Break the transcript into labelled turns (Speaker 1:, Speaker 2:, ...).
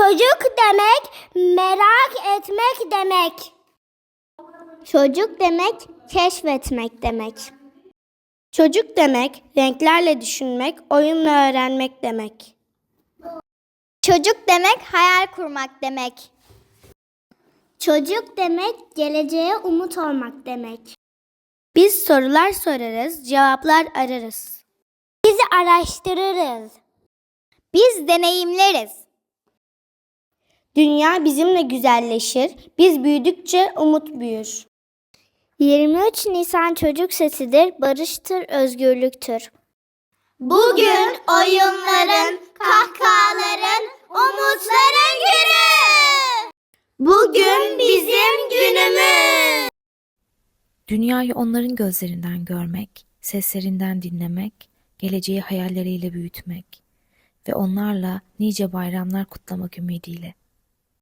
Speaker 1: Çocuk demek merak etmek demek. Çocuk demek keşfetmek demek. Çocuk demek renklerle düşünmek, oyunla öğrenmek demek. Çocuk demek hayal kurmak demek. Çocuk demek geleceğe umut olmak demek. Biz sorular sorarız, cevaplar ararız. Biz araştırırız. Biz deneyimleriz. Dünya bizimle güzelleşir. Biz büyüdükçe umut büyür. 23 Nisan çocuk sesidir, barıştır, özgürlüktür. Bugün oyunların, kahkahaların, umutların günü. Bugün bizim günümüz.
Speaker 2: Dünyayı onların gözlerinden görmek, seslerinden dinlemek, geleceği hayalleriyle büyütmek ve onlarla nice bayramlar kutlamak ümidiyle.